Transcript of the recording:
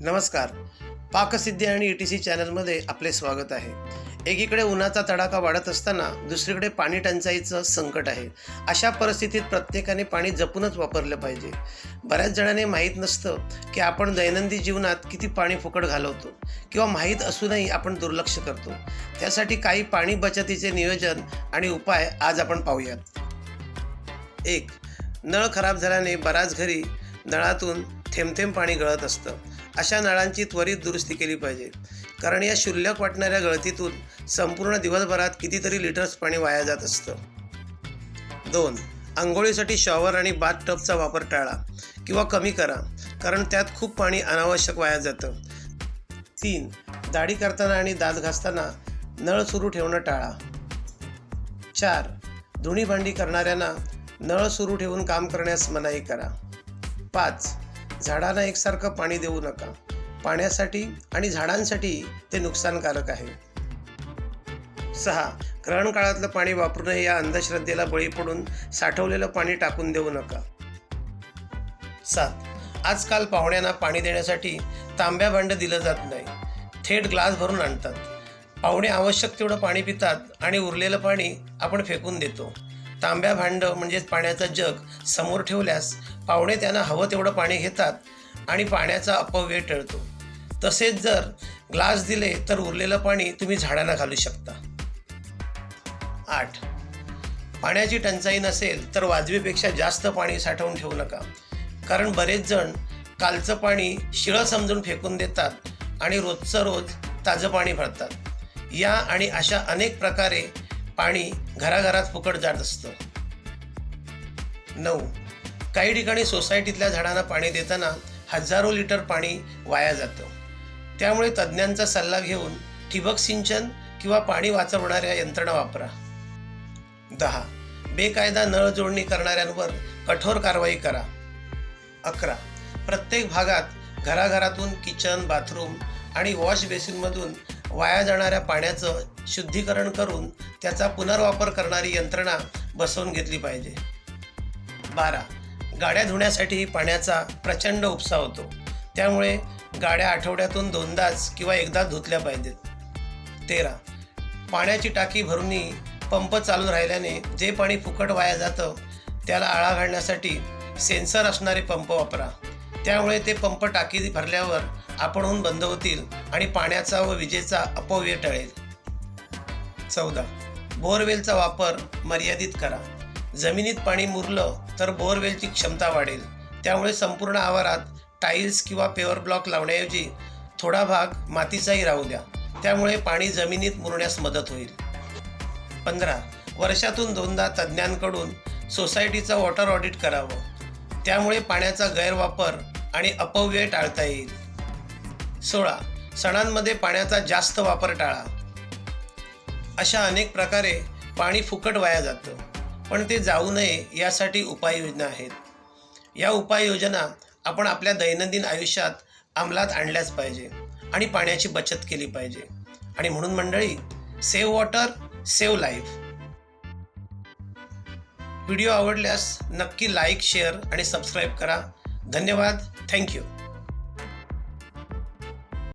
नमस्कार. पाकसिद्धी आणि E T C चॅनलमध्ये आपले स्वागत आहे. एकीकडे उन्हाचा तडाखा वाढत असताना दुसरीकडे पाणी टंचाईचं संकट आहे. अशा परिस्थितीत प्रत्येकाने पाणी जपूनच वापरलं पाहिजे. बऱ्याच जणांनी माहीत नसतं की आपण दैनंदिन जीवनात किती पाणी फुकट घालवतो किंवा माहीत असूनही आपण दुर्लक्ष करतो. त्यासाठी काही पाणी बचतीचे नियोजन आणि उपाय आज आपण पाहूयात. एक नळ खराब झाल्याने बऱ्याच घरी नळातून थेंबथेंब पाणी गळत असतं. अशा नळांची त्वरित दुरुस्ती केली पाहिजे. कारण या शुल्लक वाटणाऱ्या गळतीतून संपूर्ण दिवसभरात कितीतरी लिटर्स पाणी वाया जात असतं. दोन आंघोळीसाठी शॉवर आणि बाथ टबचा वापर टाळा किंवा कमी करा कारण त्यात खूप पाणी अनावश्यक वाया जातं. तीन दाढी करताना आणि दात घासताना नळ सुरू ठेवणं टाळा. चार धुणी भांडी करणाऱ्यांना नळ सुरू ठेवून काम करण्यास मनाई करा. पाच झाडांना एकसारखं पाणी देऊ नका. पाण्यासाठी आणि झाडांसाठी ते नुकसानकारक आहे. सहा ग्रहण काळातलं पाणी वापरून या अंधश्रद्धेला बळी पडून साठवलेलं पाणी टाकून देऊ नका. सात आजकाल पाहुण्यांना पाणी देण्यासाठी तांब्या भांडं दिलं जात नाही. थेट ग्लास भरून आणतात. पाहुणे आवश्यक तेवढं पाणी पितात आणि उरलेलं पाणी आपण फेकून देतो. तांब्या भांडं म्हणजेच पाण्याचं जग समोर ठेवल्यास पाहुणे त्यांना हवं तेवढं पाणी घेतात आणि पाण्याचा अपव्यय टळतो. तसेच जर ग्लास दिले तर उरलेलं पाणी तुम्ही झाडांना घालू शकता. आठ. पाण्याची टंचाई नसेल तर वाजवीपेक्षा जास्त पाणी साठवून ठेवू नका. कारण बरेच जण कालचं पाणी शिळं समजून फेकून देतात आणि रोजचं रोज ताजं पाणी भरतात. या आणि अशा अनेक प्रकारे पाणी घराघरात फुकट जात असतं. नऊ. काही ठिकाणी सोसायटीतल्या झाडांना पाणी देताना हजारो लिटर पाणी वाया जातं. त्यामुळे तज्ज्ञांचा सल्ला घेऊन ठिबक सिंचन किंवा पाणी वाचवणाऱ्या यंत्रणा वापरा. दहा. बेकायदा नळ जोडणी करणाऱ्यांवर कठोर कारवाई करा. अकरा. प्रत्येक भागात घराघरातून किचन बाथरूम आणि वॉश बेसिनमधून वाया जाणाऱ्या पाण्याचं शुद्धीकरण करून त्याचा पुनर्वापर करणारी यंत्रणा बसवून घेतली पाहिजे. बारा. गाड्या धुण्यासाठी पाण्याचा प्रचंड उपसा होतो. त्यामुळे गाड्या आठवड्यातून दोनदाच किंवा एकदा धुतल्या पाहिजेत. तेरा. पाण्याची टाकी भरूनही पंप चालू राहिल्याने जे पाणी फुकट वाया जातं त्याला आळा घालण्यासाठी सेन्सर असणारे पंप वापरा. त्यामुळे ते पंप टाकी भरल्यावर आपणहून बंद होतील आणि पाण्याचा व विजेचा अपव्यय टळेल. चौदा. बोअरवेलचा वापर मर्यादित करा. जमिनीत पाणी मुरलं तर बोअरवेलची क्षमता वाढेल. त्यामुळे संपूर्ण आवारात टाईल्स किंवा पेवर ब्लॉक लावण्याऐवजी थोडा भाग मातीचाही राहू द्या. त्यामुळे पाणी जमिनीत मुरण्यास मदत होईल. पंधरा. वर्षातून दोनदा तज्ज्ञांकडून सोसायटीचं वॉटर ऑडिट करावं. त्यामुळे पाण्याचा गैरवापर आणि अपव्यय टाळता येईल. सोळा. सणांमध्ये पाण्याचा जास्त वापर टाळा. अशा अनेक प्रकारे पाणी फुकट वाया जातं पण ते जाऊ नये यासाठी उपाययोजना आहेत. या उपाययोजना आपण आपल्या दैनंदिन आयुष्यात अंमलात आणल्याच पाहिजे आणि पाण्याची बचत केली पाहिजे. आणि म्हणून मंडळी save water save life. Video आवडल्यास नक्की लाईक शेअर आणि सबस्क्राईब करा. धन्यवाद. थँक्यू.